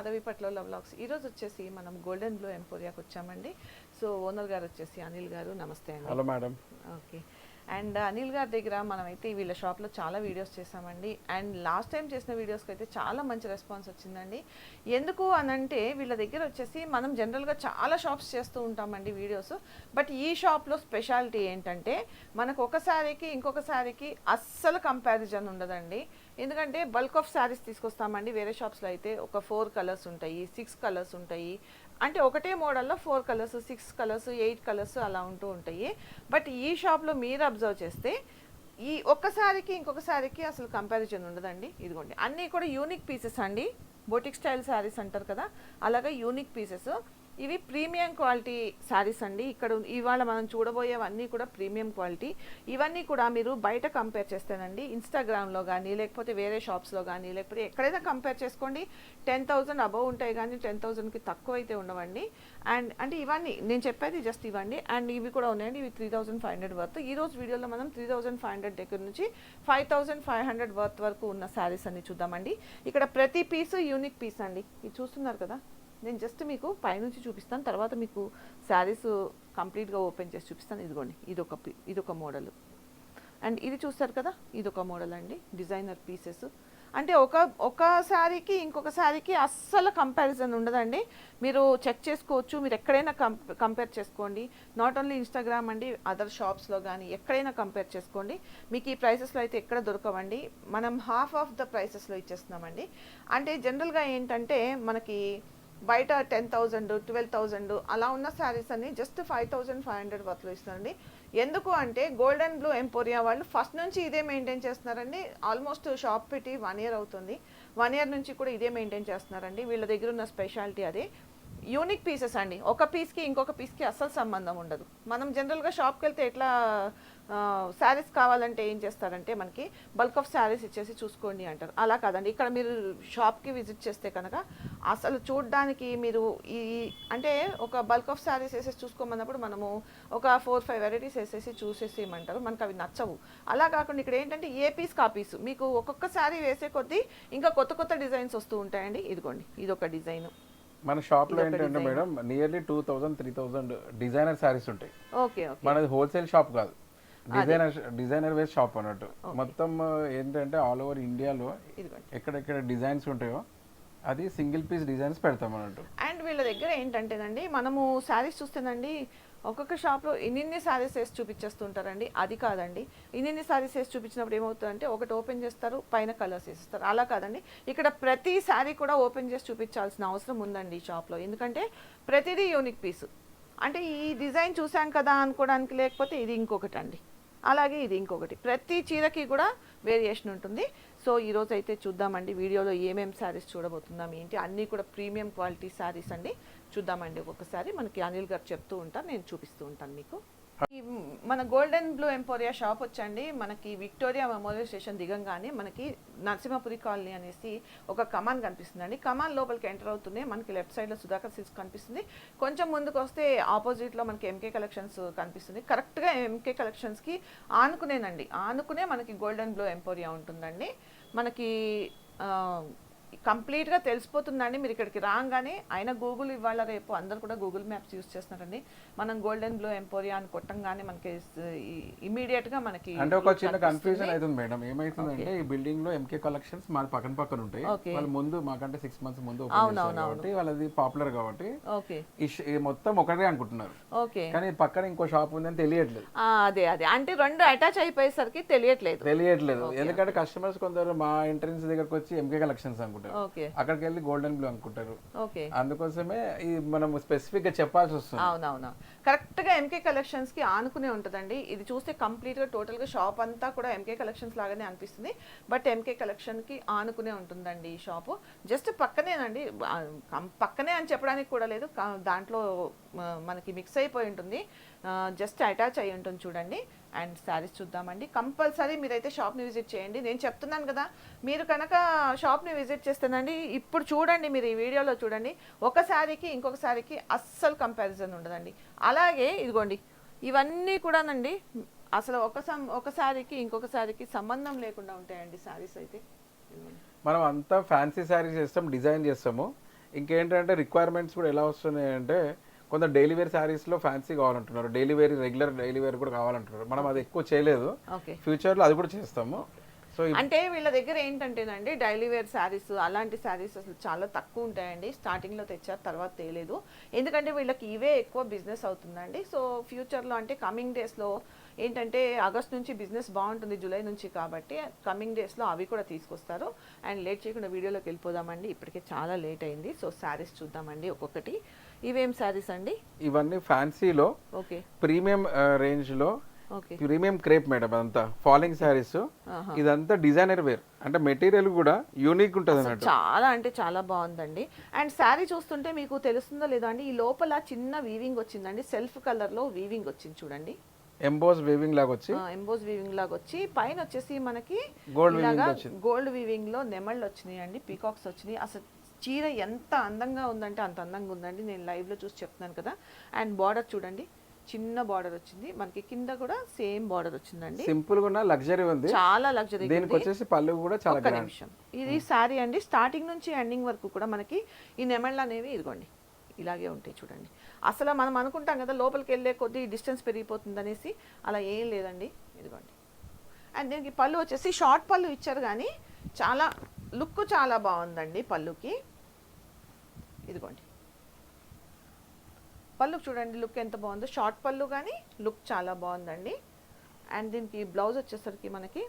మాధవి పట్ల బ్లాగ్స్ ఈరోజు వచ్చేసి మనం గోల్డెన్ బ్లూ ఎంపోరియాకి వచ్చామండి. సో ఓనర్ గారు వచ్చేసి అనిల్ గారు. నమస్తే అండి. Hello madam. Okay. And Anil గారి దగ్గర మనమైతే వీళ్ళ షాప్లో చాలా వీడియోస్ చేసామండి అండ్ లాస్ట్ టైం చేసిన వీడియోస్కి అయితే చాలా మంచి రెస్పాన్స్ వచ్చిందండి. ఎందుకు అని అంటే వీళ్ళ దగ్గర వచ్చేసి మనం జనరల్గా చాలా షాప్స్ చేస్తూ ఉంటామండి వీడియోస్. బట్ ఈ షాప్లో స్పెషాలిటీ ఏంటంటే మనకు ఒక శారీకి ఇంకొక శారీకి అస్సలు కంపారిజన్ ఉండదండి. ఎందుకంటే బల్క్ ఆఫ్ శారీస్ తీసుకొస్తామండి. వేరే షాప్స్లో అయితే ఒక ఫోర్ కలర్స్ ఉంటాయి సిక్స్ కలర్స్ ఉంటాయి. అంటే ఒకటే మోడల్లో four colours six colours eight colours అలా ఉంటూ ఉంటాయి. బట్ ఈ షాప్లో మీరు అబ్జర్వ్ చేస్తే ఈ ఒక్కసారికి ఇంకొకసారికి అసలు కంపారిజన్ ఉండదండి. ఇదిగోండి. అన్నీ కూడా యూనిక్ పీసెస్ అండి. బోటిక్ స్టైల్ శారీస్ అంటారు కదా. అలాగే యూనిక్ పీసెస్ ఇవి ప్రీమియం క్వాలిటీ శారీస్ అండి. ఇక్కడ ఇవాళ మనం చూడబోయేవన్నీ కూడా ప్రీమియం క్వాలిటీ. ఇవన్నీ కూడా మీరు బయట కంపేర్ చేస్తేనండి ఇన్స్టాగ్రామ్లో కానీ లేకపోతే వేరే షాప్స్లో కానీ లేకపోతే ఎక్కడైనా కంపేర్ చేసుకోండి టెన్ థౌజండ్ అబవ్ ఉంటాయి కానీ టెన్ థౌజండ్కి తక్కువ అయితే ఉండవండి. అండ్ అంటే ఇవన్నీ నేను చెప్పేది జస్ట్ ఇవ్వండి అండ్ ఇవి కూడా ఉన్నాయండి ఇవి three thousand five hundred worth. ఈ రోజు వీడియోలో మనం త్రీ థౌజండ్ ఫైవ్ హండ్రెడ్ దగ్గర నుంచి five thousand five hundred worth వరకు ఉన్న శారీస్ అన్ని చూద్దామండి. ఇక్కడ ప్రతి పీసు యూనిక్ పీస్ అండి. ఇది చూస్తున్నారు కదా? నేను జస్ట్ మీకు పైనుంచి చూపిస్తాను తర్వాత మీకు శారీస్ కంప్లీట్గా ఓపెన్ చేసి చూపిస్తాను. ఇదిగోండి ఇది ఒక మోడల్. అండ్ ఇది చూస్తారు కదా ఇది ఒక మోడల్ అండి డిజైనర్ పీసెస్. అంటే ఒక ఒక శారీకి ఇంకొక శారీకి అస్సలు కంపారిజన్ ఉండదండి. మీరు చెక్ చేసుకోవచ్చు మీరు ఎక్కడైనా కంపేర్ చేసుకోండి. నాట్ ఓన్లీ ఇన్స్టాగ్రామ్ అండి అదర్ షాప్స్లో కానీ ఎక్కడైనా కంపేర్ చేసుకోండి. మీకు ఈ ప్రైసెస్లో అయితే ఎక్కడ దొరకవండి. మనం హాఫ్ ఆఫ్ ద ప్రైసెస్లో ఇచ్చేస్తున్నామండి. అంటే జనరల్గా ఏంటంటే మనకి బయట టెన్ థౌజండ్ ట్వెల్వ్ థౌజండ్ అలా ఉన్న శారీస్ అన్ని just five thousand five hundred వర్త్లో ఇస్తారండి. ఎందుకు అంటే గోల్డెన్ బ్లూ ఎంపోరియా వాళ్ళు ఫస్ట్ నుంచి ఇదే మెయింటైన్ చేస్తున్నారండి. ఆల్మోస్ట్ షాప్ పెట్టి వన్ ఇయర్ అవుతుంది. వన్ ఇయర్ నుంచి కూడా ఇదే మెయింటైన్ చేస్తున్నారండి. వీళ్ళ దగ్గర ఉన్న స్పెషాలిటీ అదే. యూనిక్ పీసెస్ అండి. ఒక పీస్కి ఇంకొక పీస్కి అస్సలు సంబంధం ఉండదు. మనం జనరల్గా షాప్కి వెళ్తే ఎట్లా శారీస్ కావాలంటే ఏం చేస్తారంటే మనకి బల్క్ ఆఫ్ శారీస్ ఇచ్చేసి చూసుకోండి అంటారు. అలా కాదండి. ఇక్కడ మీరు షాప్కి విజిట్ చేస్తే కనుక అసలు చూడడానికి మీరు ఈ అంటే ఒక బల్క్ ఆఫ్ శారీస్ వేసేసి చూసుకోమన్నప్పుడు మనము ఒక ఫోర్ ఫైవ్ వెరైటీస్ వేసేసి చూసేసి ఇమ్మంటారు మనకు అవి నచ్చవు. అలా కాకుండా ఇక్కడ ఏంటంటే ఏ పీస్ కా పీస్ మీకు ఒక్కొక్క శారీ వేసే కొద్దీ ఇంకా కొత్త కొత్త డిజైన్స్ వస్తూ ఉంటాయండి. ఇదిగోండి. ఇది ఒక డిజైన్. మన షాప్లో ఏంటంటే. Madam nearly two thousand three thousand designer saris ఉంటాయి. ఓకే మనది హోల్సేల్ షాప్ కాదు. డిజైనర్ డిజైనర్ వేస్ షాప్ అన్నట్టు. మొత్తం ఏంటంటే ఆల్ ఓవర్ ఇండియాలో ఎక్కడెక్కడ డిజైన్స్ ఉంటాయో అది సింగిల్ పీస్ డిజైన్స్ పెడతాం అన్నట్టు. అండ్ వీళ్ళ దగ్గర ఏంటంటేనండి మనము శారీస్ చూస్తేనండి ఒక్కొక్క షాప్లో ఇన్నిన్ని శారీస్ వేసి చూపించేస్తుంటారండి. అది కాదండి. ఇన్నిన్ని శారీస్ వేసి చూపించినప్పుడు ఏమవుతుందంటే ఒకటి ఓపెన్ చేస్తారు పైన కలర్స్ వేసిస్తారు. అలా కాదండి. ఇక్కడ ప్రతి శారీ కూడా ఓపెన్ చేసి చూపించాల్సిన అవసరం ఉందండి ఈ షాప్లో. ఎందుకంటే ప్రతిదీ యూనిక్ పీస్. అంటే ఈ డిజైన్ చూసాం కదా అనుకోవడానికి లేకపోతే ఇది ఇంకొకటి అండి అలాగే ఇది ఇంకొకటి. ప్రతి చీరకి కూడా వేరియేషన్ ఉంటుంది. సో ఈరోజు అయితే చూద్దామండి. వీడియోలో ఏమేమి శారీస్ చూడబోతున్నాం ఏంటి? అన్నీ కూడా ప్రీమియం క్వాలిటీ శారీస్ అండి. చూద్దామండి ఒక్కొక్కసారి. మనకి అనిల్ గారు చెప్తూ ఉంటారు నేను చూపిస్తూ ఉంటాను మీకు. మన గోల్డెన్ బ్లూ ఎంపోరియా షాప్ వచ్చండి. మనకి విక్టోరియా మెమోరియల్ స్టేషన్ దిగంగానే మనకి నరసింహపురి కాలనీ అనేసి ఒక కమాన్ కనిపిస్తుందండి. కమాన్ లోపలికి ఎంటర్ అవుతుంది. మనకి లెఫ్ట్ సైడ్లో సుధాకర్ సిల్క్స్ కనిపిస్తుంది. కొంచెం ముందుకు వస్తే ఆపోజిట్లో మనకి ఎంకే కలెక్షన్స్ కనిపిస్తుంది. కరెక్ట్గా ఎంకే కలెక్షన్స్కి ఆనుకునేనండి. ఆనుకునే మనకి గోల్డెన్ బ్లూ ఎంపోరియా ఉంటుందండి. మనకి కంప్లీట్గా తెలిసిపోతుందండి. మీరు ఇక్కడికి రాగానే అయినా గూగుల్ ఇవాళ రేపు అందరు కూడా గూగుల్ మ్యాప్స్ యూస్ చేస్తున్నారండి. మనం గోల్డెన్ బ్లూ ఎంపోరియా అని కొట్టంగానే మనకి ఇమీడియట్గా మనకి అంటే ఒక చిన్న. కన్ఫ్యూజన్ అవుతుంది మేడం. ఏమైతుందంటే ఈ బిల్డింగ్లో ఎంకే కలెక్షన్స్ మాది పక్కన పక్కన ఉంటాయి. వాళ్ళు ముందు మాకంటే సిక్స్ మంత్స్ ముందు కాబట్టి వాళ్ళది పాపులర్ కాబట్టి మొత్తం ఒకటే అనుకుంటున్నారు. ఓకే. కానీ పక్కన ఇంకో షాప్ ఉందని తెలియట్లేదు. అదే అదే. అంటే రెండు అటాచ్ అయిపోయేసరికి తెలియట్లేదు. తెలియట్లేదు. ఎందుకంటే కస్టమర్స్ కొందరు మా ఎంట్రన్స్ దగ్గరకు వచ్చి ఎంకే కలెక్షన్స్ అనుకుంటారు. ఓకే. అక్కడికి వెళ్ళి గోల్డెన్ బ్లూ అనుకుంటారు. ఓకే. అందుకోసమే ఈ మనం స్పెసిఫిక్గా చెప్పాల్సి వస్తుంది. అవునవును. కరెక్ట్గా ఎంకే కలెక్షన్స్కి ఆనుకునే ఉంటుందండి. ఇది చూస్తే కంప్లీట్గా టోటల్గా షాప్ అంతా కూడా ఎంకే కలెక్షన్స్ లాగానే అనిపిస్తుంది. బట్ ఎంకే కలెక్షన్కి ఆనుకునే ఉంటుందండి ఈ షాపు జస్ట్ పక్కనేనండి. కం- పక్కనే అని చెప్పడానికి కూడా లేదు. కా- దాంట్లో మనకి మిక్స్ అయిపోయి ఉంటుంది. జస్ట్ అటాచ్ అయి ఉంటుంది చూడండి. అండ్ శారీస్ చూద్దామండి. కంపల్సరీ మీరైతే షాప్ని విజిట్ చేయండి. నేను చెప్తున్నాను కదా మీరు కనుక షాప్ని విజిట్ చేస్తేనండి ఇప్పుడు చూడండి మీరు ఈ వీడియోలో చూడండి ఒక శారీకి ఇంకొక శారీకి అస్సలు కంపారిజన్ ఉండదండి. అలాగే ఇదిగోండి ఇవన్నీ కూడానండి అసలు ఒక సం ఒక శారీకి ఇంకొక శారీకి సంబంధం లేకుండా ఉంటాయండి శారీస్ అయితే. మనం అంతా ఫ్యాన్సీ శారీస్ చేస్తాం డిజైన్ చేస్తాము. ఇంకేంటంటే రిక్వైర్మెంట్స్ కూడా ఎలా వస్తున్నాయి అంటే కొంత డైలీ వేర్ శారీస్లో ఫ్యాన్సీ కావాలంటున్నారు. Daily wear regular daily wear కూడా కావాలంటున్నారు. మనం అది ఎక్కువ చేయలేదు. ఓకే. ఫ్యూచర్లో అది కూడా చేస్తాము. సో అంటే వీళ్ళ దగ్గర ఏంటంటేనండి డైలీ వేర్ శారీస్ అలాంటి శారీస్ అసలు చాలా తక్కువ ఉంటాయండి. స్టార్టింగ్లో తెచ్చారు తర్వాత తేలేదు. ఎందుకంటే వీళ్ళకి ఇవే ఎక్కువ బిజినెస్ అవుతుందండి. సో ఫ్యూచర్లో అంటే కమింగ్ డేస్లో ఏంటంటే ఆగస్ట్ నుంచి బిజినెస్ బాగుంటుంది జూలై నుంచి కాబట్టి కమింగ్ డేస్లో అవి కూడా తీసుకొస్తారు. అండ్ లేట్ చేయకుండా వీడియోలోకి వెళ్ళిపోదామండి. ఇప్పటికే చాలా లేట్ అయింది. సో శారీస్ చూద్దామండి ఒక్కొక్కటి. ఇవేం శారీస్ అండి? ఇవన్నీ ఫ్యాన్సీలో ఓకే. ప్రీమియం రేంజ్లో ఓకే. ప్రీమియం క్రేప్ మేడం అదంతా ఫాలింగ్ శారీస్. ఇదంతా డిజైనర్ వేర్. అంటే మెటీరియల్ కూడా యూనిక్ ఉంటుంది అన్నట్టు. చాలా అంటే చాలా బాగుందండి. అండ్ శారీ చూస్తుంటే మీకు తెలుస్తుందో లేదో అండి ఈ లోపల చిన్న వీవింగ్ వచ్చిందండి. సెల్ఫ్ కలర్లో వీవింగ్ వచ్చింది చూడండి. ఎంబోస్ వేవింగ్ లాగా వచ్చి. ఎంబోజ్ వీవింగ్ లాగా వచ్చి. పైన వచ్చేసి మనకి వచ్చింది. గోల్డ్ వీవింగ్లో నెమళ్ళు వచ్చినాయి అండి పీకాక్స్ వచ్చినాయి. అసలు చీర ఎంత అందంగా ఉందంటే అంత అందంగా ఉందండి. నేను లైవ్లో చూసి చెప్తున్నాను కదా. అండ్ బార్డర్ చూడండి. చిన్న బార్డర్ వచ్చింది. మనకి కింద కూడా సేమ్ బార్డర్ వచ్చిందండి. సింపుల్గా లగ్జరీ ఉంది. చాలా లగ్జరీ దీనికి వచ్చేసి పళ్ళు కూడా చాలా నిమిషం. ఇది శారీ అండి. స్టార్టింగ్ నుంచి ఎండింగ్ వరకు కూడా మనకి ఈ నెమళ్ళు అనేవి ఇదిగోండి. ఇలాగే ఉంటాయి చూడండి. అసలు మనం అనుకుంటాం కదా లోపలికి వెళ్ళే కొద్దీ డిస్టెన్స్ పెరిగిపోతుంది అనేసి అలా ఏం లేదండి. ఇదిగోండి. అండ్ దీనికి పళ్ళు వచ్చేసి షార్ట్ పళ్ళు ఇచ్చారు కానీ చాలా లుక్ చాలా బాగుందండి పళ్ళుకి. ఇదిగోండి. పళ్ళు చూడండి లుక్ ఎంత బాగుందో. షార్ట్ పళ్ళు కానీ లుక్ చాలా బాగుందండి. అండ్ దీనికి బ్లౌజ్ వచ్చేసరికి మనకి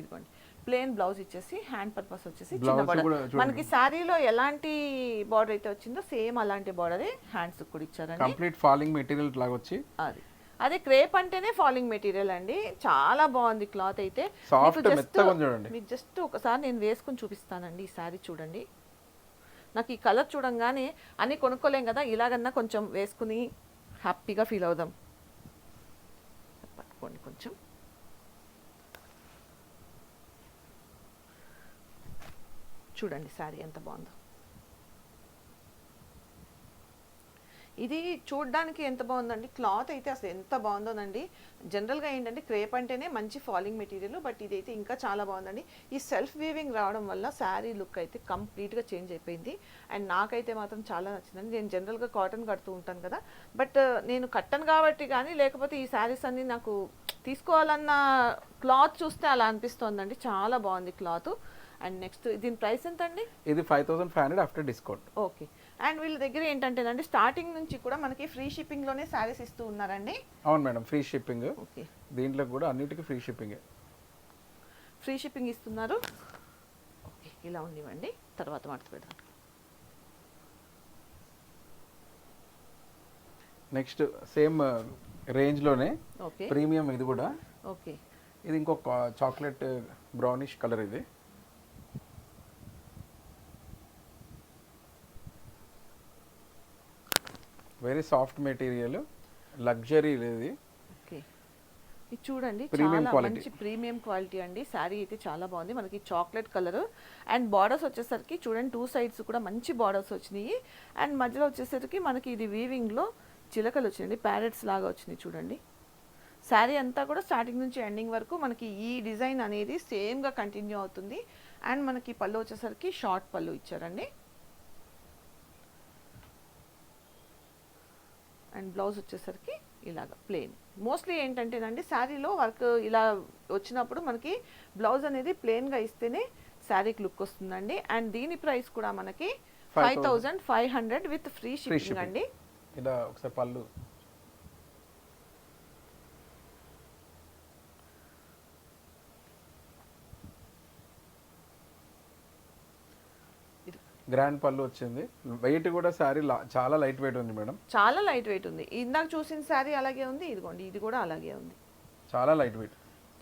ఇదిగోండి ప్లేన్ బ్లౌజ్ ఇచ్చేసి హ్యాండ్ పర్పస్ వచ్చేసి చిన్న చూడండి. మనకి శారీలో ఎలాంటి బార్డర్ అయితే వచ్చిందో సేమ్ అలాంటి బార్డరే హ్యాండ్స్ కూడా ఇచ్చారండి. కంప్లీట్ ఫాలింగ్ మెటీరియల్ లాగా వచ్చి అది. అదే క్రేప్ అంటేనే ఫాలింగ్ మెటీరియల్ అండి. చాలా బాగుంది క్లాత్ అయితే. మీకు చూడండి. మీకు జస్ట్ ఒకసారి నేను వేసుకుని చూపిస్తానండి ఈ శారీ చూడండి. నాకు ఈ కలర్ చూడంగానే అన్ని కొనుక్కోలేం కదా ఇలాగన్నా కొంచెం వేసుకుని హ్యాపీగా ఫీల్ అవుదాం. పట్టుకోండి కొంచెం. చూడండి శారీ ఎంత బాగుందో. ఇది చూడడానికి ఎంత బాగుందండి? క్లాత్ అయితే అసలు ఎంత బాగుందోనండి. జనరల్గా ఏంటంటే క్రేప్ అంటేనే మంచి ఫాలింగ్ మెటీరియల్ బట్ ఇదైతే ఇంకా చాలా బాగుందండి. ఈ సెల్ఫ్ వీవింగ్ రావడం వల్ల శారీ లుక్ అయితే కంప్లీట్గా చేంజ్ అయిపోయింది. అండ్ నాకైతే మాత్రం చాలా నచ్చిందండి. నేను జనరల్గా కాటన్ కడుతూ ఉంటాను కదా. బట్ నేను కట్టను కాబట్టి కానీ లేకపోతే ఈ శారీస్ అన్ని నాకు తీసుకోవాలన్న క్లాత్ చూస్తే అలా అనిపిస్తోందండి. చాలా బాగుంది క్లాత్. అండ్ నెక్స్ట్ దీని ప్రైస్ ఎంత అండి ఇది five thousand five hundred after discount. Okay. And వీళ్ళ దగ్గర ఏంటంటేనండి స్టార్టింగ్ నుంచి కూడా మనకి ఫ్రీ షిప్పింగ్లోనే శారీస్ ఇస్తూ ఉన్నారండి. అవును మేడం ఫ్రీ షిప్పింగ్ ఓకే. దీంట్లో కూడా అన్నిటికీ ఫ్రీ షిప్పింగ్ ఫ్రీ షిప్పింగ్ ఇస్తున్నారు. ఓకే ఇలా ఉండివ్వండి. తర్వాత మడత పెడదాం. నెక్స్ట్ సేమ్ రేంజ్లోనే ఓకే. ప్రీమియం ఇది కూడా. ఓకే. ఇది ఇంకొక చాక్లెట్ బ్రౌనిష్ కలర్ ఇది. వెరీ సాఫ్ట్ మెటీరియల్ లగ్జరీ ఇది ఓకే. ఇది చూడండి చాలా. మంచి ప్రీమియం క్వాలిటీ అండి. శారీ అయితే చాలా బాగుంది. మనకి చాక్లెట్ కలర్. అండ్ బార్డర్స్ వచ్చేసరికి చూడండి టూ సైడ్స్ కూడా మంచి బార్డర్స్ వచ్చినాయి. అండ్ మధ్యలో వచ్చేసరికి మనకి ఇది వీవింగ్లో చిలకలు వచ్చినాయి. ప్యారెట్స్ లాగా వచ్చినాయి చూడండి. శారీ అంతా కూడా స్టార్టింగ్ నుంచి ఎండింగ్ వరకు మనకి ఈ డిజైన్ అనేది సేమ్గా కంటిన్యూ అవుతుంది. అండ్ మనకి పళ్ళు వచ్చేసరికి షార్ట్ పళ్ళు ఇచ్చారండి. అండ్ బ్లౌజ్ వచ్చేసరికి ఇలాగ ప్లెయిన్ మోస్ట్లీ ఏంటంటేనండి శారీలో వర్క్ ఇలా వచ్చినప్పుడు మనకి బ్లౌజ్ అనేది ప్లెయిన్గా ఇస్తేనే శారీకి లుక్ వస్తుందండి. అండ్ దీని ప్రైస్ కూడా మనకి five thousand five hundred with free shipping అండి. ఇలా ఒకసారి పళ్ళు గ్రాండ్ పళ్ళు వచ్చింది. వెయిట్ కూడా శారీ చాలా లైట్ వెయిట్ ఉంది మేడం. చాలా లైట్ వెయిట్ ఉంది. ఇందాక చూసిన శారీ అలాగే ఉంది ఇదిగోండి ఇది కూడా అలాగే ఉంది. చాలా లైట్ వెయిట్.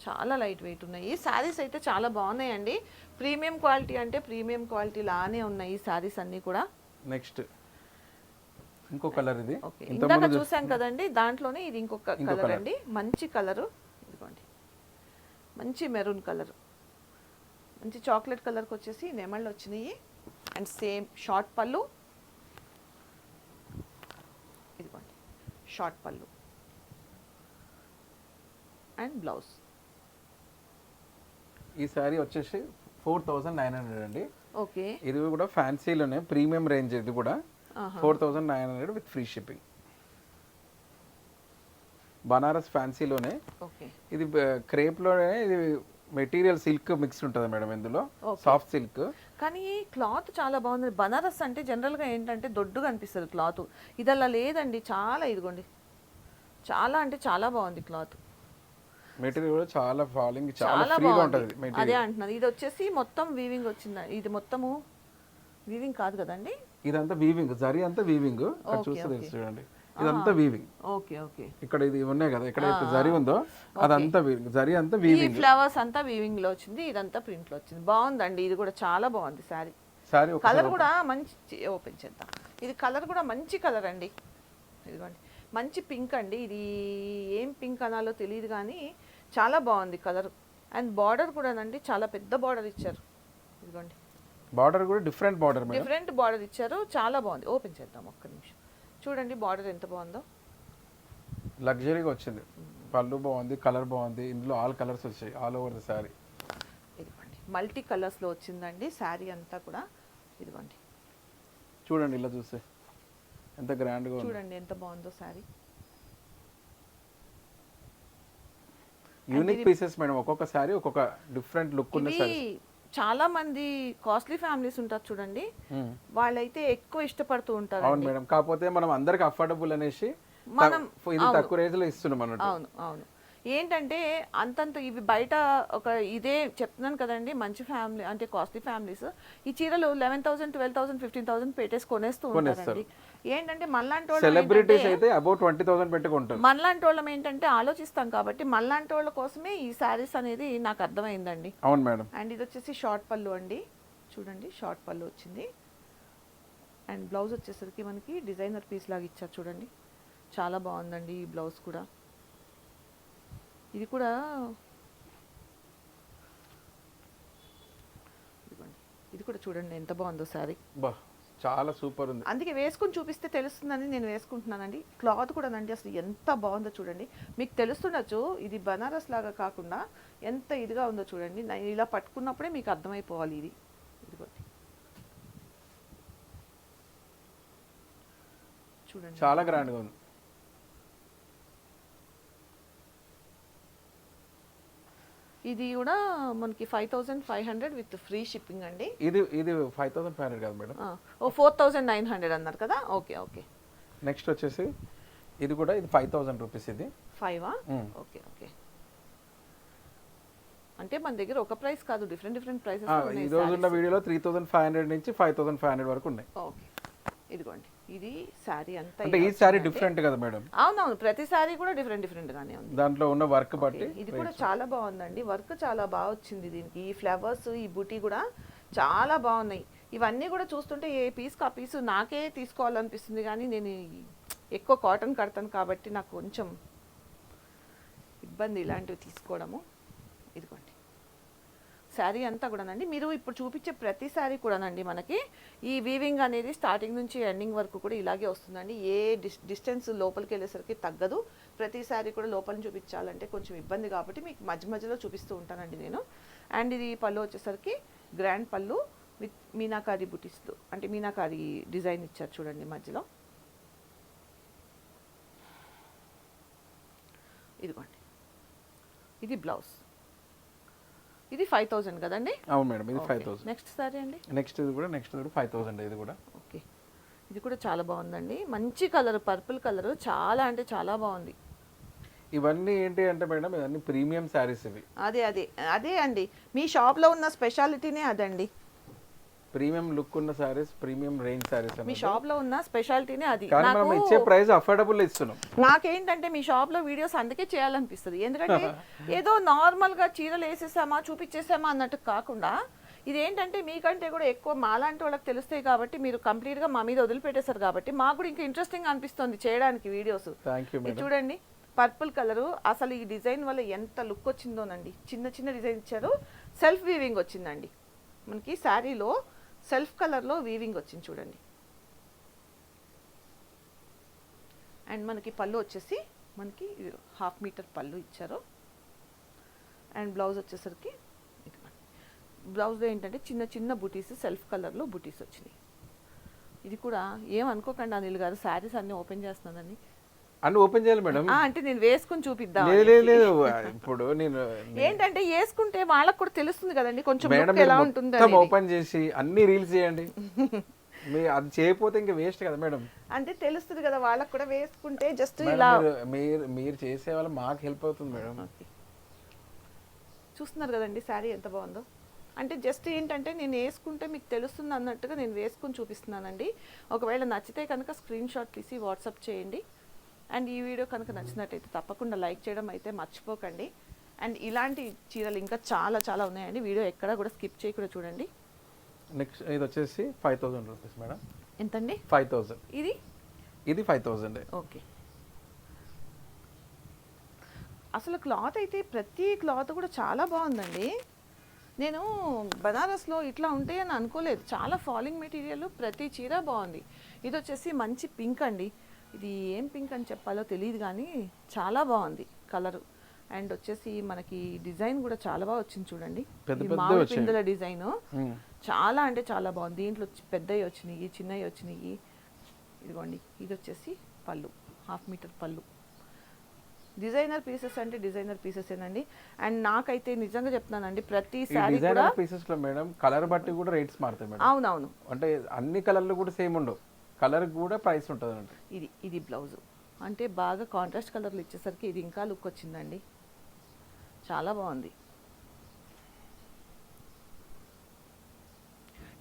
చాలా లైట్ వెయిట్ ఉన్నాయి. ఈ శారీస్ అయితే చాలా బాగున్నాయండి. ప్రీమియం క్వాలిటీ అంటే ప్రీమియం క్వాలిటీ లానే ఉన్నాయి ఈ శారీస్ అన్నీ కూడా. నెక్స్ట్ ఇంకో కలర్ ఇది. ఇందాక చూసాం కదండి దాంట్లోనే ఇది ఇంకొక ఇంకో కలర్. అండి. మంచి కలరు ఇదిగోండి. మంచి మెరూన్ కలర్. మంచి చాక్లెట్ కలర్కి వచ్చేసి నెమళ్ళు వచ్చినాయి. అండ్ సేమ్ షార్ట్ పళ్ళు. ఇదిగోండి షార్ట్ పళ్ళు. And blouse. ఈ శారీ వచ్చేసి ఫోర్ థౌజండ్ నైన్ హండ్రెడ్ అండి. ఓకే. ఇది కూడా ఫ్యాన్సీలోనే ప్రీమియం రేంజ్ ఇది కూడా. Four thousand nine hundred with free shipping. Banaras ఫ్యాన్సీలోనే okay. ఇది క్రేప్లోనే ఇది మెటీరియల్ సిల్క్ మిక్స్ ఉంటుంది మేడం ఇందులో. Soft silk. కానీ క్లాత్ చాలా బాగుంది. బనారస్ అంటే జనరల్గా ఏంటంటే దొడ్డుగా అనిపిస్తుంది క్లాత్. ఇది అలా లేదండి. చాలా ఇదిగోండి. చాలా అంటే చాలా బాగుంది క్లాత్. మెటీరియల్ కూడా చాలా ఫాలింగ్ చాలా ఉంటుంది అదే అంటున్నది. ఇది వచ్చేసి మొత్తం వీవింగ్ వచ్చింది? ఇది మొత్తము వీవింగ్ కాదు కదండి? ఇదంతా వీవింగ్ జరీ అంతా వీవింగ్ చూస్తే చూడండి. ఇదంతా వీవింగ్ ఓకే ఓకే. ఇక్కడ ఇది ఉన్నాయి కదా ఎక్కడైతే జరీ ఉందో అదంతా వీవింగ్ జరీ అంతా వీవింగ్ ఫ్లవర్స్ అంతా వీవింగ్లో వచ్చింది ఇదంతా ప్రింట్లో వచ్చింది. బాగుందండి ఇది కూడా చాలా బాగుంది సారీ ఒక కలర్ కూడా మంచి ఓపెన్ చేద్దాం. ఇది కలర్ కూడా మంచి కలర్ అండి. ఇదిగోండి. మంచి పింక్ అండి. ఇది ఏం పింక్ అనాలో తెలియదు కానీ చాలా బాగుంది కలర్ అండ్ బార్డర్ కూడా అండి చాలా పెద్ద బార్డర్ ఇచ్చారు. ఇదిగోండి. బార్డర్ కూడా డిఫరెంట్ బార్డర్ డిఫరెంట్ బార్డర్ ఇచ్చారు. చాలా బాగుంది. ఓపెన్ చేద్దాం ఒక్క నిమిషం. చూడండి బార్డర్ ఎంత బాగుందో. లగ్జరీగా వచ్చింది. పళ్ళు బాగుంది కలర్ బాగుంది. ఇందులో ఆల్ కలర్స్ వచ్చాయి ఆల్ ఓవర్ ద సారీ ఇదిగోండి మల్టీ కలర్స్లో వచ్చిందండి శారీ అంతా కూడా. ఇదిగోండి. చూడండి ఇలా చూస్తే ఎంత గ్రాండ్గా ఉంది. చూడండి ఎంత బాగుందో శారీ యూనిక్ పీసెస్ మేడం ఒక్కొక్క సారీ ఒక్కొక్క డిఫరెంట్ లుక్ ఉన్న సారీ చాలా మంది కాస్ట్లీ ఫ్యామిలీస్ ఉంటారు చూడండి. వాళ్ళైతే ఎక్కువ ఇష్టపడుతూ ఉంటారు అవును మేడం. కాకపోతే మనం అందరికి అఫోర్డబుల్ అనేసి మనం- ఇది తక్కువ రేంజ్లో ఇస్తున్నాం అన్నట్టు. అవును అవును. ఏంటంటే అంతంత ఇవి బయట ఒక ఇదే చెప్తున్నాను కదండి మంచి ఫ్యామిలీ అంటే కాస్ట్లీ ఫ్యామిలీస్. ఈ చీరలు eleven thousand twelve thousand fifteen thousand పెట్టేసి కొనేస్తూ ఉంటారండి. ఏంటంటే వాళ్ళం సెలబ్రిటీస్ అయితే అబౌట్ ట్వంటీ థౌసండ్ పెట్టుకుంటారు. మనలాంటి వాళ్ళం ఏంటంటే ఆలోచిస్తాం కాబట్టి మనలాంటి వాళ్ళ కోసమే ఈ శారీస్ అనేది నాకు అర్థమైందండి. అవును మేడం. అండ్ ఇది వచ్చేసి షార్ట్ పళ్ళు అండి. చూడండి షార్ట్ పళ్ళు వచ్చింది. అండ్ బ్లౌజ్ వచ్చేసరికి మనకి డిజైనర్ పీస్ లాగా ఇచ్చారు చూడండి. చాలా బాగుందండి ఈ బ్లౌజ్ కూడా. ఇది కూడా. ఇది కూడా చూడండి ఎంత బాగుందో శారీ. బా. చాలా సూపర్ ఉంది. అందుకే వేసుకుని చూపిస్తే తెలుస్తుందని నేను వేసుకుంటున్నానండి. క్లాత్ కూడా అండి అసలు ఎంత బాగుందో చూడండి. మీకు తెలుస్తుండొచ్చు ఇది బనారస్ లాగా కాకుండా ఎంత ఇదిగా ఉందో చూడండి. నేను ఇలా పట్టుకున్నప్పుడే మీకు అర్థమైపోవాలి ఇది. ఇదిగోండి. చూడండి. చాలా గ్రాండ్గా ఉంది. ఇది కూడా మనకి five thousand five hundred with free shipping అండి. ఇది ఇది ఫైవ్ థౌసండ్ ఫైవ్ హండ్రెడ్ కాదు madam. Oh four thousand nine hundred అన్నారు కదా? Okay okay. నెక్స్ట్ వచ్చేసి ఇది కూడా ఇది ఫైవ్ థౌసండ్ రూపీస్ ఇది. ఫైవా. Okay okay. అంటే మన దగ్గర ఒక ప్రైస్ కాదు డిఫరెంట్ డిఫరెంట్ ప్రైసెస్ ఈ రోజు ఉన్న వీడియోలో త్రీ థౌసండ్ ఫైవ్ హండ్రెడ్ నుంచి ఫైవ్ థౌసండ్ ఫైవ్ హండ్రెడ్ వరకు ఉన్నాయి. ఓకే. ఇదిగోండి. ఇది శారీ అంతా అంటే ఈ సారీ. డిఫరెంట్ కదా మేడం? అవునవును ప్రతి శారీ కూడా డిఫరెంట్ డిఫరెంట్ గానే ఉంది. దాంట్లో ఉన్న వర్క్ బట్టి ఇది కూడా చాలా బాగుందండి. వర్క్ చాలా బాగా వచ్చింది దీనికి. ఈ ఫ్లవర్స్ ఈ బుటీ కూడా చాలా బాగున్నాయి. ఇవన్నీ కూడా చూస్తుంటే ఏ పీస్ ఆ పీస్ నాకే తీసుకోవాలనిపిస్తుంది కానీ నేను ఎక్కువ కాటన్ కడతాను కాబట్టి నాకు కొంచెం ఇబ్బంది ఇలాంటివి తీసుకోవడము. ఇదిగోండి. శారీ అంతా కూడానండి. మీరు ఇప్పుడు చూపించే ప్రతి శారీ కూడానండి మనకి. ఈ వీవింగ్ అనేది స్టార్టింగ్ నుంచి ఎండింగ్ వరకు కూడా ఇలాగే వస్తుందండి. ఏ డిస్ డిస్టెన్స్ లోపలికి వెళ్ళేసరికి తగ్గదు. ప్రతి శారీ కూడా లోపలిని చూపించాలంటే కొంచెం ఇబ్బంది కాబట్టి మీకు మధ్య మధ్యలో చూపిస్తూ ఉంటానండి నేను. అండ్ ఇది పళ్ళు వచ్చేసరికి గ్రాండ్ పళ్ళు విత్ మీనాకారి బుటీస్తో అంటే మీనాకారి డిజైన్ ఇచ్చారు చూడండి మధ్యలో. ఇదిగోండి. ఇది బ్లౌజ్. ఇది ఫైవ్ థౌజండ్ కదండి? అవును మేడం ఇది ఫైవ్ థౌసండ్ నెక్స్ట్ సారీ అండి? నెక్స్ట్ ఇది కూడా నెక్స్ట్ కూడా ఫైవ్ థౌసండ్ ఇది కూడా. ఓకే ఇది కూడా చాలా బాగుందండి. మంచి కలర్ పర్పుల్ కలర్ చాలా అంటే చాలా బాగుంది. ఇవన్నీ ఏంటి అంటే మేడం ఇవన్నీ ప్రీమియం శారీస్ ఇవి. అదే అదే. అదే అండి. మీ షాప్లో ఉన్న స్పెషాలిటీనే అదండి. ప్రీమియం లుక్ ఉన్న శారీస్ ప్రీమియం రేంజ్ శారీస్ మీ షాప్లో ఉన్న స్పెషాలిటీనే అది. కానీ మనం నాకు ఇచ్చే ప్రైస్ అఫోర్డబుల్ ఇస్తున్నాం. నాకేంటంటే మీ షాప్లో వీడియోస్ అందుకే చేయాలనిపిస్తుంది. ఎందుకంటే ఏదో నార్మల్గా చీరలు వేసేసామా చూపించేసామా అన్నట్టు కాకుండా ఇదేంటంటే మీకంటే కూడా ఎక్కువ మాలాంటి వాళ్ళకి తెలుస్తాయి కాబట్టి మీరు కంప్లీట్గా మా మీద వదిలిపెట్టేశారు కాబట్టి మాకు కూడా ఇంకా ఇంట్రెస్టింగ్ అనిపిస్తుంది చేయడానికి వీడియోస్ చూడండి పర్పుల్ కలరు అసలు ఈ డిజైన్ వల్ల ఎంత లుక్ వచ్చిందోనండి. చిన్న చిన్న డిజైన్ ఇచ్చారు. సెల్ఫ్ వీవింగ్ వచ్చిందండి. మనకి శారీలో సెల్ఫ్ కలర్లో వీవింగ్ వచ్చింది చూడండి. అండ్ మనకి పళ్ళు వచ్చేసి మనకి హాఫ్ మీటర్ పళ్ళు ఇచ్చారు. అండ్ బ్లౌజ్ వచ్చేసరికి బ్లౌజ్లో ఏంటంటే చిన్న చిన్న బుటీస్ సెల్ఫ్ కలర్లో బుటీస్ వచ్చినాయి. ఇది కూడా ఏమనుకోకండి అనిల్ గారు శారీస్ అన్నీ ఓపెన్ చేస్తున్నానని అన్ని ఓపెన్ చేయాలి మేడం. అంటే నేను వేసుకుని చూపిద్దాం లేదు ఇప్పుడు నేను ఏంటంటే వేసుకుంటే వాళ్ళకి కూడా తెలుస్తుంది కదండి కొంచెం మేడం ఎలా ఉంటుంది. ఓపెన్ చేసి అన్ని రీల్స్ చేయండి. మీ అది చేయకపోతే ఇంకా వేస్ట్ కదా మేడం. అంటే తెలుస్తుంది కదా వాళ్ళకి కూడా వేసుకుంటే జస్ట్ ఇలా మీరు- మీరు చేసే వల్ల మాకు హెల్ప్ అవుతుంది మేడం. చూస్తున్నారు కదండి శారీ ఎంత బాగుందో. అంటే జస్ట్ ఏంటంటే నేను వేసుకుంటే మీకు తెలుస్తుంది అన్నట్టుగా నేను వేసుకుని చూపిస్తున్నానండి. ఒకవేళ నచ్చితే కనుక స్క్రీన్ షాట్ తీసి వాట్సాప్ చేయండి. అండ్ ఈ వీడియో కనుక నచ్చినట్టయితే తప్పకుండా లైక్ చేయడం అయితే మర్చిపోకండి. అండ్ ఇలాంటి చీరలు ఇంకా చాలా చాలా ఉన్నాయండి. వీడియో ఎక్కడ కూడా స్కిప్ చేయకుండా చూడండి. నెక్స్ట్ ఇది వచ్చేసి ఫైవ్ థౌసండ్ రూపీస్ మేడం. ఎంతండి? Five thousand. ఇది? ఇది ఫైవ్ థౌసండ్. ఓకే. అసలు క్లాత్ అయితే ప్రతి క్లాత్ కూడా చాలా బాగుందండి. నేను బనారస్లో ఇట్లా ఉంటాయి అని అనుకోలేదు. చాలా ఫాలింగ్ మెటీరియల్ ప్రతి చీర బాగుంది. ఇది వచ్చేసి మంచి పింక్ అండి. ఇది ఏం పింక్ అని చెప్పాలో తెలియదు కానీ చాలా బాగుంది కలరు అండ్ వచ్చేసి మనకి డిజైన్ కూడా చాలా బాగా వచ్చింది చూడండి. మామిడి. పిందెల డిజైన్ చాలా అంటే చాలా బాగుంది. దీంట్లో పెద్దవి వచ్చినాయి చిన్నవి వచ్చినాయి. ఇదిగోండి ఇది వచ్చేసి పళ్ళు హాఫ్ మీటర్ పళ్ళు. డిజైనర్ పీసెస్ అంటే డిజైనర్ పీసెస్ ఏనండి. అండ్ నాకైతే నిజంగా చెప్తున్నానండి ప్రతి శారీ కూడా డిజైనర్ పీసెస్లో మేడం కలర్ బట్టి కూడా రేట్స్ మారుతాయి మేడం అవునవును. అంటే అన్ని కలర్లు కూడా సేమ్ ఉండవు. కలర్ కూడా ప్రైస్ ఉంటుంది అంటే ఇది ఇది బ్లౌజ్. అంటే బాగా కాంట్రాస్ట్ కలర్లు ఇచ్చేసరికి ఇది ఇంకా లుక్ వచ్చిందండి. చాలా బాగుంది.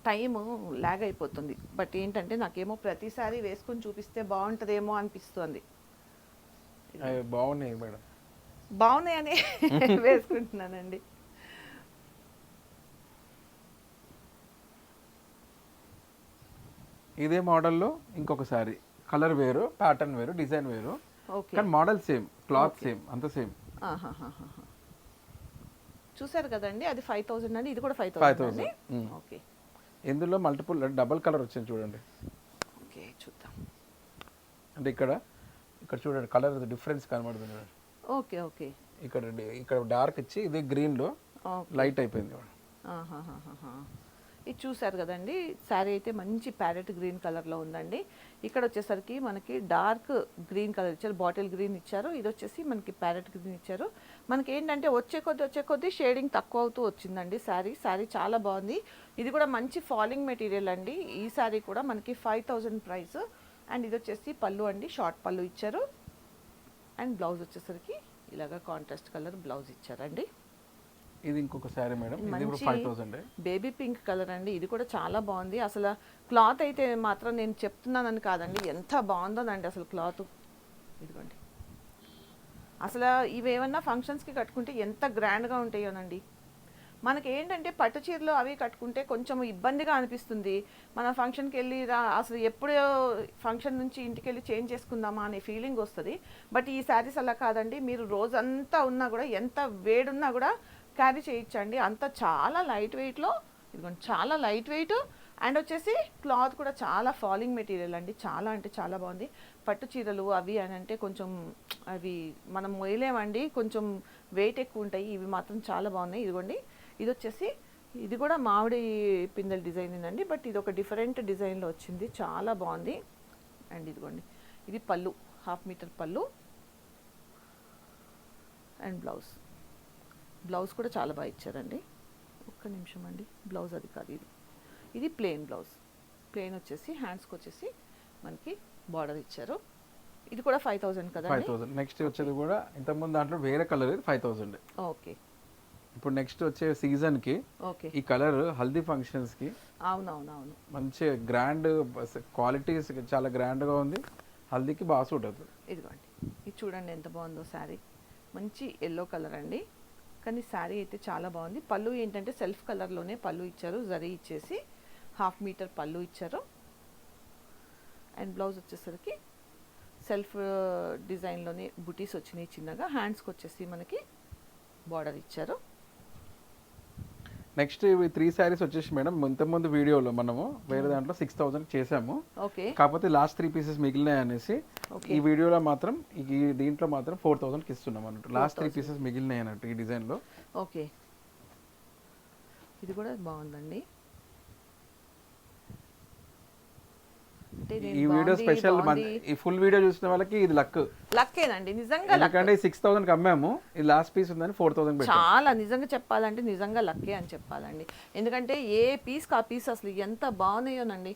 టైము లాగ్ అయిపోతుంది. బట్ ఏంటంటే నాకేమో ప్రతిసారి వేసుకొని చూపిస్తే బాగుంటుందేమో అనిపిస్తుంది. బాగున్నాయి మేడం. బాగున్నాయని వేసుకుంటున్నానండి. ఇదే మోడల్లో ఇంకొక సారీ కలర్ వేరు ప్యాటర్న్ వేరు డిజైన్ వేరు. ఓకే. కానీ మోడల్ సేమ్ క్లాత్ సేమ్ అంత సేమ్. చూసారు కదండి అది ఫైవ్ థౌజండ్ అండి ఇది కూడా ఫైవ్ 5,000. థౌజండ్ అండి? మ్మ్. ఓకే. ఇందులో మల్టిపుల్ డబల్ కలర్ వచ్చింది చూడండి. ఓకే చూద్దాం. అంటే ఇక్కడ ఇక్కడ చూడండి కలర్ డిఫరెన్స్ కనబడుతుంది చూడండి. Okay okay. ఇక్కడ ఇక్కడ డార్క్ ఇచ్చి ఇది గ్రీన్లో లైట్ అయిపోయింది చూడండి. ఇది చూసారు కదండి. శారీ అయితే మంచి ప్యారెట్ గ్రీన్ కలర్లో ఉందండి. ఇక్కడ వచ్చేసరికి మనకి డార్క్ గ్రీన్ కలర్ ఇచ్చారు బాటిల్ గ్రీన్ ఇచ్చారు. ఇది వచ్చేసి మనకి ప్యారెట్ గ్రీన్ ఇచ్చారు. మనకి ఏంటంటే వచ్చే కొద్దీ వచ్చే కొద్దీ షేడింగ్ తక్కువ అవుతూ వచ్చిందండి శారీ. శారీ చాలా బాగుంది. ఇది కూడా మంచి ఫాలింగ్ మెటీరియల్ అండి. ఈ శారీ కూడా మనకి ఫైవ్ థౌజండ్ ప్రైస్. అండ్ ఇది వచ్చేసి పళ్ళు అండి షార్ట్ పళ్ళు ఇచ్చారు. అండ్ బ్లౌజ్ వచ్చేసరికి ఇలాగా కాంట్రాస్ట్ కలర్ బ్లౌజ్ ఇచ్చారండి. ఇది ఇంకొక సారీ మేడం. ఇది కూడా five thousand baby pink colour అండి. ఇది కూడా చాలా బాగుంది. అసలు క్లాత్ అయితే మాత్రం నేను చెప్తున్నానని కాదండి. ఎంత బాగుందోనండి అసలు క్లాత్. ఇదిగోండి. అసలు ఇవి ఏమన్నా ఫంక్షన్స్కి కట్టుకుంటే ఎంత గ్రాండ్గా ఉంటాయోనండి. మనకి ఏంటంటే పట్టు చీరలు అవి కట్టుకుంటే కొంచెం ఇబ్బందిగా అనిపిస్తుంది. మన ఫంక్షన్కి వెళ్ళి రా అసలు ఎప్పుడు ఫంక్షన్ నుంచి ఇంటికి వెళ్ళి చేంజ్ చేసుకుందామా అనే ఫీలింగ్ వస్తుంది. బట్ ఈ శారీస్ అలా కాదండి. మీరు రోజంతా ఉన్నా కూడా ఎంత వేడున్నా కూడా క్యారీ చేయించండి. అంత చాలా లైట్ వెయిట్లో ఇదిగోండి చాలా లైట్ వెయిట్. అండ్ వచ్చేసి క్లాత్ కూడా చాలా ఫాలింగ్ మెటీరియల్ అండి. చాలా అంటే చాలా బాగుంది. పట్టు చీరలు అవి అని అంటే కొంచెం అవి మనం మొయలేమండి కొంచెం వెయిట్ ఎక్కువ ఉంటాయి. ఇవి మాత్రం చాలా బాగున్నాయి. ఇదిగోండి ఇది వచ్చేసి ఇది కూడా మామిడి పిందెల డిజైన్ అండి. బట్ ఇది ఒక డిఫరెంట్ డిజైన్లో వచ్చింది. చాలా బాగుంది. అండ్ ఇదిగోండి ఇది పళ్ళు హాఫ్ మీటర్ పళ్ళు. And blouse. బ్లౌజ్ కూడా చాలా బాగా ఇచ్చారండి. ఒక్క నిమిషం అండి. బ్లౌజ్ అది కాదు ఇది. ఇది ప్లెయిన్ బ్లౌజ్ ప్లెయిన్ వచ్చేసి హ్యాండ్స్కి వచ్చేసి మనకి బార్డర్ ఇచ్చారు. ఇది కూడా ఫైవ్ థౌజండ్ ఫైవ్ కదండి థౌసండ్ నెక్స్ట్ వచ్చేది కూడా ఇంతకుముందు దాంట్లో వేరే కలర్ ఇది ఫైవ్ థౌసండ్ ఓకే ఇప్పుడు నెక్స్ట్ వచ్చే సీజన్కి ఓకే ఈ కలర్ హల్దీ ఫంక్షన్స్కి అవునవునవును. మంచి గ్రాండ్ క్వాలిటీ చాలా గ్రాండ్గా ఉంది. హల్దీకి బాగా సూట్ అవుతుంది. ఇదిగోండి. ఇది చూడండి ఎంత బాగుందో శారీ. మంచి ఎల్లో కలర్ అండి. కానీ శారీ అయితే చాలా బాగుంది. పళ్ళు ఏంటంటే సెల్ఫ్ కలర్లోనే పళ్ళు ఇచ్చారు. జరీ ఇచ్చేసి హాఫ్ మీటర్ పళ్ళు ఇచ్చారు. అండ్ బ్లౌజ్ వచ్చేసరికి సెల్ఫ్ డిజైన్లోనే బుటీస్ వచ్చినాయి చిన్నగా. హ్యాండ్స్కి వచ్చేసి మనకి బార్డర్ ఇచ్చారు. నెక్స్ట్ ఇవి త్రీ శారీస్ వచ్చేసి మేడం ఇంతకుముందు వీడియోలో మనము వేరే దాంట్లో సిక్స్ థౌసండ్ చేసాము. ఓకే కాకపోతే లాస్ట్ త్రీ పీసెస్ మిగిలినాయి అనేసి ఈ వీడియోలో మాత్రం ఈ దీంట్లో మాత్రం ఫోర్ థౌసండ్కి ఇస్తున్నాం అన్నట్టు. లాస్ట్ త్రీ పీసెస్ మిగిలినాయి అన్నట్టు ఈ డిజైన్లో ఓకే ఇది కూడా బాగుందండి. ఈ వీడియో స్పెషల్. ఈ ఫుల్ వీడియో చూసిన వాళ్ళకి ఇది లక్. లక్కేనండి నిజంగా ఎందుకంటే సిక్స్ థౌసండ్ అమ్మాము ఇది లాస్ట్ పీస్ ఉందని ఫోర్ థౌసండ్ చాలా నిజంగా చెప్పాలంటే నిజంగా లక్కే అని చెప్పాలండి. ఎందుకంటే ఏ పీస్ ఆ పీస్ అసలు ఎంత బాగున్నాయోనండి.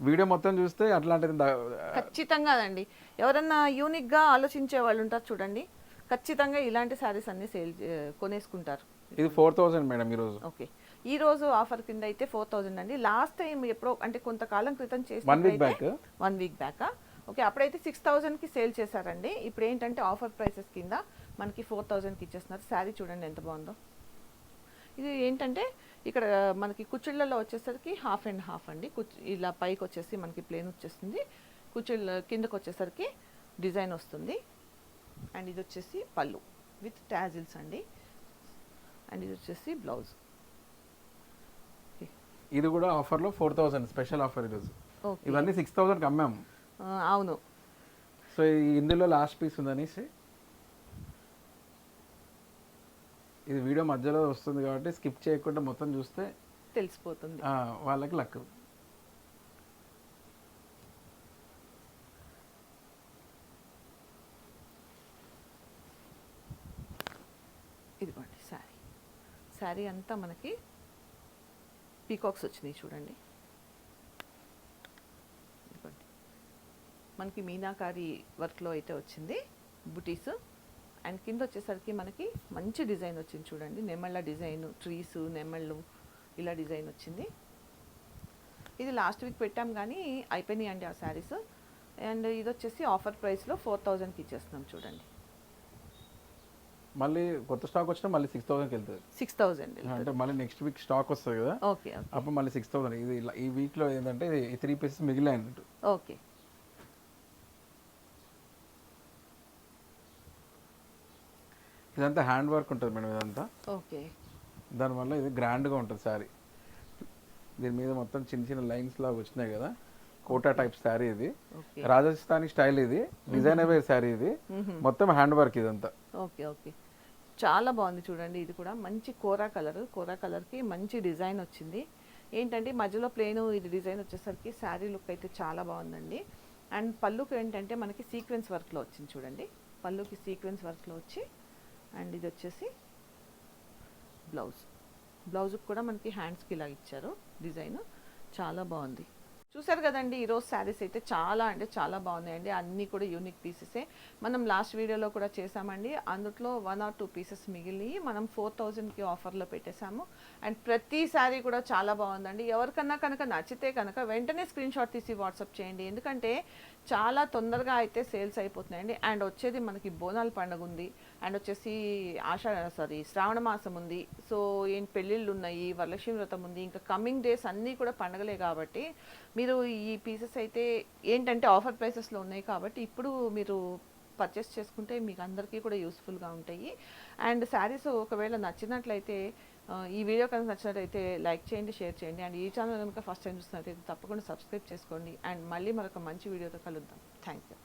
వీడియో మొత్తం చూస్తే అట్లాంటిది ఖచ్చితంగా అండి. ఎవరన్నా యూనిక్గా ఆలోచించే వాళ్ళు ఉంటారు చూడండి. ఖచ్చితంగా ఇలాంటి శారీస్ అన్ని సేల్ కొనేసుకుంటారు. ఇది ఫోర్ థౌసండ్ మేడం ఈరోజు. ఓకే. ఈ రోజు ఆఫర్ కింద అయితే ఫోర్ థౌజండ్ అండి. లాస్ట్ టైం ఎప్పుడో అంటే కొంతకాలం క్రితం వన్ వీక్ చేసి back one week back okay అప్పుడైతే సిక్స్ థౌజండ్కి సేల్ చేశారండి. ఇప్పుడు ఏంటంటే ఆఫర్ ప్రైసెస్ కింద మనకి ఫోర్ థౌజండ్కి ఇచ్చేస్తున్నారు. శారీ చూడండి ఎంత బాగుందో. ఇది ఏంటంటే ఇక్కడ మనకి కుచ్చిళ్ళలో వచ్చేసరికి హాఫ్ అండ్ హాఫ్ అండి. కుచ్ ఇలా పైకి వచ్చేసి మనకి ప్లేన్ వచ్చేస్తుంది. కుచ్చిళ్ళ కిందకు వచ్చేసరికి డిజైన్ వస్తుంది. అండ్ ఇది వచ్చేసి పళ్ళు విత్ టాజిల్స్ అండి. అండ్ ఇది వచ్చేసి బ్లౌజ్ ఇది కూడా ఆఫర్లో ఫోర్ థౌసండ్ స్పెషల్ ఆఫర్ ఈరోజు ఓకే. ఇవన్నీ సిక్స్ థౌసండ్కి అమ్మాము అవును. సో ఇందులో లాస్ట్ పీస్ ఉందనేసి ఇది వీడియో మధ్యలో వస్తుంది కాబట్టి స్కిప్ చేయకుండా మొత్తం చూస్తే తెలిసిపోతుంది. ఆ, వాళ్ళకి లక్. ఇదిగోండి శారీ. శారీ అంతా మనకి పీకాక్స్ వచ్చినాయి చూడండి. మనకి మీనాకారి వర్క్లో అయితే వచ్చింది బుటీస్. అండ్ కింద వచ్చేసరికి మనకి మంచి డిజైన్ వచ్చింది చూడండి. నెమళ్ళ డిజైన్ ట్రీస్ నెమళ్ళు ఇలా డిజైన్ వచ్చింది. ఇది లాస్ట్ వీక్ పెట్టాం కానీ అయిపోయినాయి అండి ఆ శారీస్. అండ్ ఇది వచ్చేసి ఆఫర్ ప్రైస్లో ఫోర్ థౌజండ్కి ఇచ్చేస్తున్నాం చూడండి. మళ్ళీ కొత్త స్టాక్ వచ్చినా మళ్ళీ సిక్స్ థౌసండ్కి వెళ్తుంది. సిక్స్ థౌజండ్ అంటే మళ్ళీ నెక్స్ట్ వీక్ స్టాక్ వస్తుంది కదా. ఓకే అప్పుడు మళ్ళీ సిక్స్ థౌసండ్ ఇది ఈ వీక్లో ఏంటంటే ఇది త్రీ పీసెస్ అన్నట్టు. ఓకే ఇదంతా హ్యాండ్ వర్క్ ఉంటుంది మేడం ఇదంతా. ఓకే దానివల్ల ఇది గ్రాండ్గా ఉంటుంది శారీ దీని మీద మొత్తం చిన్న చిన్న లైన్స్ లాగా వచ్చినాయి కదా. కోటా టైప్ శారీ ఇది. రాజస్థానీ స్టైల్ ఇది. డిజైనర్ వేర్ శారీ ఇది. మొత్తం హ్యాండ్ వర్క్ ఇదంతా. Okay okay. చాలా బాగుంది చూడండి ఇది కూడా. మంచి కోరా కలర్. కోరా కలర్కి మంచి డిజైన్ వచ్చింది. ఏంటంటే మధ్యలో ప్లేన్ ఇది డిజైన్ వచ్చేసరికి శారీ లుక్ అయితే చాలా బాగుందండి. అండ్ పళ్ళుకి ఏంటంటే మనకి సీక్వెన్స్ వర్క్లో వచ్చింది చూడండి. పళ్ళుకి సీక్వెన్స్ వర్క్లో వచ్చి అండ్ ఇది వచ్చేసి బ్లౌజ్. బ్లౌజ్కి కూడా మనకి హ్యాండ్స్కి ఇలా ఇచ్చారు డిజైన్. చాలా బాగుంది. చూసారు కదండి ఈరోజు శారీస్ అయితే చాలా అంటే చాలా బాగున్నాయండి. అన్నీ కూడా యూనిక్ పీసెసే మనం లాస్ట్ వీడియోలో కూడా చేసామండి అందులో వన్ ఆర్ టూ పీసెస్ మిగిలి మనం ఫోర్ థౌజండ్కి ఆఫర్లో పెట్టేశాము. అండ్ ప్రతి శారీ కూడా చాలా బాగుందండి. ఎవరికన్నా కనుక నచ్చితే కనుక వెంటనే స్క్రీన్ షాట్ తీసి వాట్సాప్ చేయండి. ఎందుకంటే చాలా తొందరగా అయితే సేల్స్ అయిపోతున్నాయండి. అండ్ వచ్చేది మనకి బోనాల పండుగ ఉంది. అండ్ వచ్చేసి ఆషాఢ సారీ శ్రావణ మాసం ఉంది. సో ఏం పెళ్ళిళ్ళు ఉన్నాయి వరలక్ష్మి వ్రతం ఉంది ఇంకా కమింగ్ డేస్ అన్నీ కూడా పండగలే కాబట్టి మీరు ఈ పీసెస్ అయితే ఏంటంటే ఆఫర్ ప్రైసెస్లో ఉన్నాయి కాబట్టి ఇప్పుడు మీరు పర్చేస్ చేసుకుంటే మీకు అందరికీ కూడా యూస్ఫుల్గా ఉంటాయి. అండ్ శారీస్ ఒకవేళ నచ్చినట్లయితే ఈ వీడియో కనుక నచ్చినట్లయితే లైక్ చేయండి షేర్ చేయండి. అండ్ ఈ ఛానల్ కనుక ఫస్ట్ టైం చూస్తున్నట్లయితే తప్పకుండా సబ్స్క్రైబ్ చేసుకోండి. అండ్ మళ్ళీ మరొక మంచి వీడియోతో కలుద్దాం. Thank you